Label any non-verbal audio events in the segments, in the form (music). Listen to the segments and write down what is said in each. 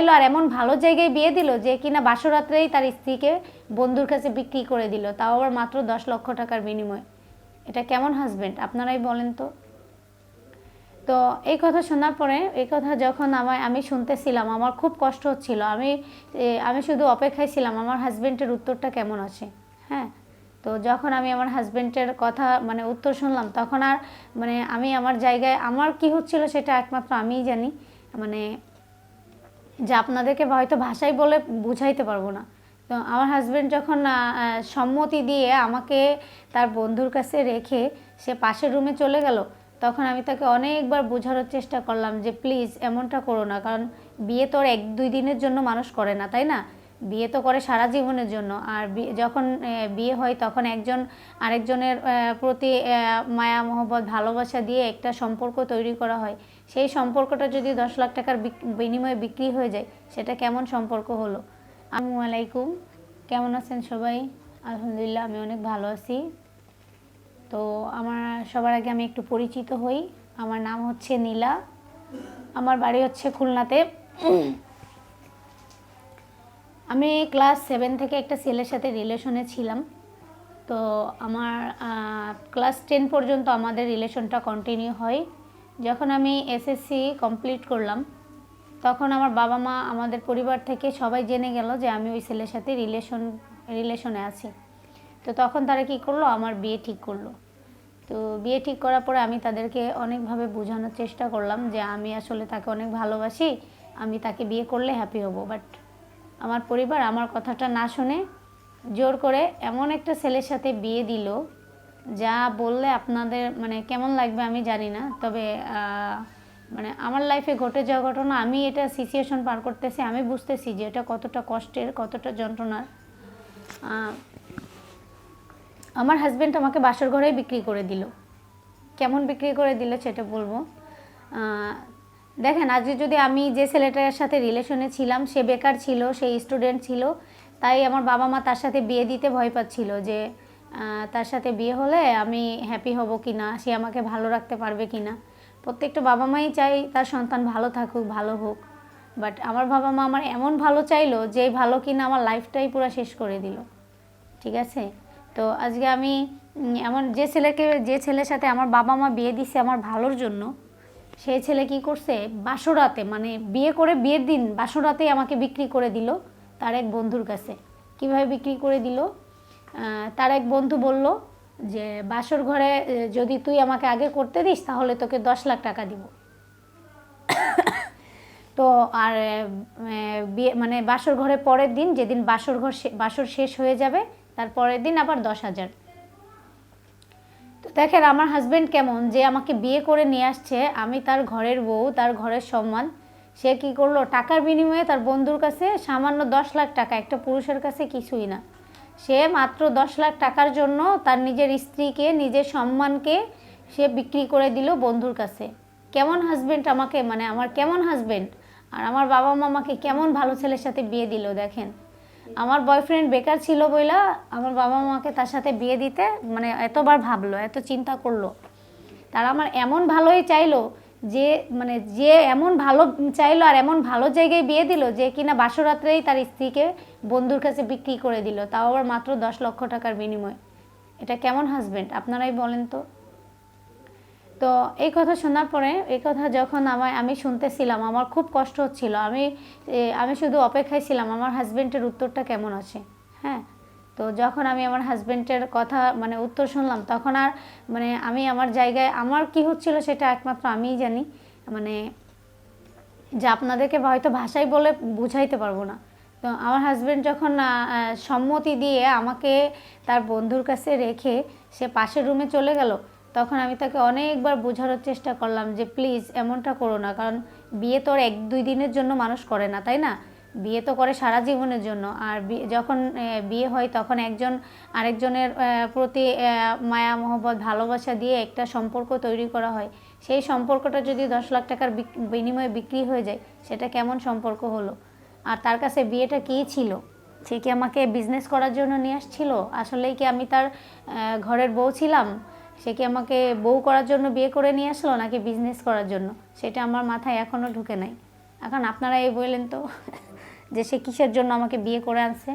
এলো আর এমন ভালো জায়গায় বিয়ে দিল যে কিনা বাসরাত্রেই তার স্ত্রীকে বন্ধুর কাছে বিক্রি করে দিল। তাও আবার মাত্র দশ লক্ষ টাকার বিনিময়ে। এটা কেমন হাজবেন্ড আপনারাই বলেন তো। তো এই কথা শোনার পরে, এই কথা যখন আমার আমি শুনতেছিলাম, আমার খুব কষ্ট হচ্ছিল। আমি আমি শুধু অপেক্ষায় ছিলাম, আমার হাজবেন্ডের উত্তরটা কেমন আছে? হ্যাঁ? তো যখন আমি আমার হাজবেন্ডের কথা মানে উত্তর শুনলাম, তখন আর মানে আমি আমার জায়গায়, আমার কি হচ্ছিল সেটা একমাত্র আমিই জানি। মানে যা আপনাদেরকে হয়তো ভাষায় বলে বুঝাইতে পারব না। তো আমার হাজব্যান্ড যখন সম্মতি দিয়ে আমাকে তার বন্ধুর কাছে রেখে সে পাশের রুমে চলে গেল, তখন আমি তাকে অনেকবার বোঝানোর চেষ্টা করলাম যে প্লিজ এমনটা করো না, কারণ বিয়ে তো এক দুই দিনের জন্য মানুষ করে না, তাই না? বিয়ে তো করে সারা জীবনের জন্য। আর যখন বিয়ে হয় তখন একজন আরেকজনের প্রতি মায়া, মহব্বত, ভালোবাসা দিয়ে একটা সম্পর্ক তৈরি করা হয়। সেই সম্পর্কটা যদি দশ লাখ টাকার বিনিময়ে বিক্রি হয়ে যায়, সেটা কেমন সম্পর্ক হলো? আসসালামু আলাইকুম। কেমন আছেন সবাই? আলহামদুলিল্লাহ, আমি অনেক ভালো আছি। তো আমার, সবার আগে আমি একটু পরিচিত হই। আমার নাম হচ্ছে নীলা। আমার বাড়ি হচ্ছে খুলনাতে। আমি ক্লাস সেভেন থেকে একটা ছেলের সাথে রিলেশনে ছিলাম। তো আমার ক্লাস টেন পর্যন্ত আমাদের রিলেশনটা কন্টিনিউ হয়। যখন আমি এসএসসি কমপ্লিট করলাম, তখন আমার বাবা মা আমাদের পরিবার থেকে সবাই জেনে গেল যে আমি ওই ছেলের সাথে রিলেশন রিলেশনে আছি। তো তখন তারা কি করল? আমার বিয়ে ঠিক করল। তো বিয়ে ঠিক করার পরে আমি তাদেরকে অনেকভাবে বোঝানোর চেষ্টা করলাম যে আমি আসলে তাকে অনেক ভালোবাসি, আমি তাকে বিয়ে করলে হ্যাপি হব। বাট আমার পরিবার আমার কথাটা না শুনে জোর করে এমন একটা ছেলের সাথে বিয়ে দিল যা বললে আপনাদের মানে কেমন লাগবে আমি জানি না, তবে মানে আমার লাইফে ঘটে যাওয়া ঘটনা, আমি এটা সিচুয়েশন পার করতেছি, আমি বুঝতেছি যে এটা কতটা কষ্টের, কতটা যন্ত্রণার। আমার হাজব্যান্ড আমাকে বাসর ঘরেই বিক্রি করে দিল। কেমন বিক্রি করে দিল সেটা বলব? দেখেন, আজকে যদি আমি যে ছেলেটার সাথে রিলেশনে ছিলাম, সে বেকার ছিল, সে স্টুডেন্ট ছিল, তাই আমার বাবা মা তার সাথে বিয়ে দিতে ভয় পাচ্ছিল যে তার সাথে বিয়ে হলে আমি হ্যাপি হব কি না সে আমাকে ভালো রাখতে পারবে কি না প্রত্যেকটা বাবা মাই চাই তার সন্তান ভালো থাকুক, ভালো হোক। বাট আমার বাবা মা আমার এমন ভালো চাইলো যে ভালো কিনা আমার লাইফটাই পুরো শেষ করে দিল। ঠিক আছে? তো আজকে আমি এমন যে ছেলেকে, যে ছেলের সাথে আমার বাবা মা বিয়ে দিছে আমার ভালোর জন্য সেই ছেলে কি করছে? বাসরাতে মানে বিয়ে করে বিয়ের দিন বাসরাতেই আমাকে বিক্রি করে দিল তার এক বন্ধুর কাছে। কীভাবে বিক্রি করে দিল? তার এক বন্ধু বলল যে, বাসর ঘরে যদি তুই আমাকে আগে করতে দিস, তাহলে তোকে দশ লাখ টাকা দিব। (coughs) তো আর বিয়ে মানে বাসর ঘরে পরের দিন, যেদিন বাসর ঘর বাসর শেষ হয়ে যাবে, তার পরের দিন আবার দশ হাজার। তো দেখেন, আমার হাজব্যান্ড কেমন? যে আমাকে বিয়ে করে নিয়ে আসছে, আমি তার ঘরের বউ, তার ঘরের সম্মান। সে কি করল? টাকার বিনিময়ে তার বন্ধুর কাছে সামান্য দশ লাখ টাকা, একটা পুরুষের কাছে কিছুই না। সে মাত্র দশ লাখ টাকার জন্য তার নিজের স্ত্রীকে, নিজের সম্মানকে সে বিক্রি করে দিল বন্ধুর কাছে। কেমন হাজবেন্ড আমাকে? মানে আমার কেমন হাজবেন্ড আর আমার বাবা মা আমাকে কেমন ভালো ছেলের সাথে বিয়ে দিল, দেখেন। আমার বয়ফ্রেন্ড বেকার ছিল বইলা আমার বাবা মাকে তার সাথে বিয়ে দিতে মানে এতবার ভাবলো, এত চিন্তা করল। তারা আমার এমন ভালোই চাইলো যে মানে যে এমন ভালো চাইলো আর এমন ভালো জায়গায় বিয়ে দিল যে কিনা বাসরাত্রেই তার স্ত্রীকে বন্ধুর কাছে বিক্রি করে দিল, তাও আবার মাত্র দশ লক্ষ টাকার বিনিময়ে। এটা কেমন হাজবেন্ড আপনারাই বলেন তো। তো এই কথা শোনার পরে, এই কথা যখন আমার আমি শুনতেছিলাম, আমার খুব কষ্ট হচ্ছিল। আমি আমি শুধু অপেক্ষায় ছিলাম, আমার হাজবেন্ডের উত্তরটা কেমন আছে? হ্যাঁ? তো যখন আমি আমার হাজব্যান্ডের কথা মানে উত্তর শুনলাম, তখন আর মানে আমি আমার জায়গায়, আমার কি হচ্ছিল সেটা একমাত্র আমিই জানি। মানে যে আপনাদেরকে হয়তো ভাষায় বলে বুঝাইতে পারব না। তো আমার হাজবেন্ড যখন সম্মতি দিয়ে আমাকে তার বন্ধুর কাছে রেখে সে পাশের রুমে চলে গেল, তখন আমি তাকে অনেকবার বোঝানোর চেষ্টা করলাম যে প্লিজ এমনটা করো না, কারণ বিয়ে তো এক দুই দিনের জন্য মানুষ করে না, তাই না? বিয়ে তো করে সারা জীবনের জন্য। আর যখন বিয়ে হয় তখন একজন, আরেকজনের প্রতি মায়া, মহব্বত, ভালোবাসা দিয়ে একটা সম্পর্ক তৈরি করা হয়। সেই সম্পর্কটা যদি দশ লাখ টাকার বিনিময়ে বিক্রি হয়ে যায়, সেটা কেমন সম্পর্ক হলো? আর তার কাছে বিয়েটা কী ছিল? সে কি আমাকে বিজনেস করার জন্য নিয়ে আসছিল? আসলেই কি আমি তার ঘরের বউ ছিলাম? সে কি আমাকে বউ করার জন্য বিয়ে করে নিয়ে আসলো নাকি বিজনেস করার জন্য? সেটা আমার মাথায় এখনও ঢুকে নাই। এখন আপনারা এই বললেন তো। যে সে কিসের জন্য আমাকে বিয়ে করে আনছে?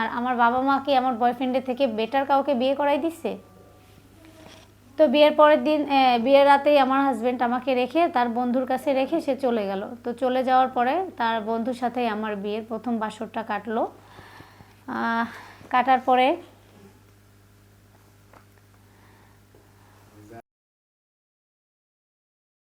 আর আমার বাবা মা কি আমার বয়ফ্রেন্ডের থেকে বেটার কাউকে বিয়ে করাই দিছে? তো বিয়ের পরের দিন বিয়ের রাতেই আমার হাজব্যান্ড আমাকে রেখে তার বন্ধুর কাছে রেখে সে চলে গেল। তো চলে যাওয়ার পরে তার বন্ধুর সাথেই আমার বিয়ের প্রথম বাসরটা কাটলো। কাটার পরে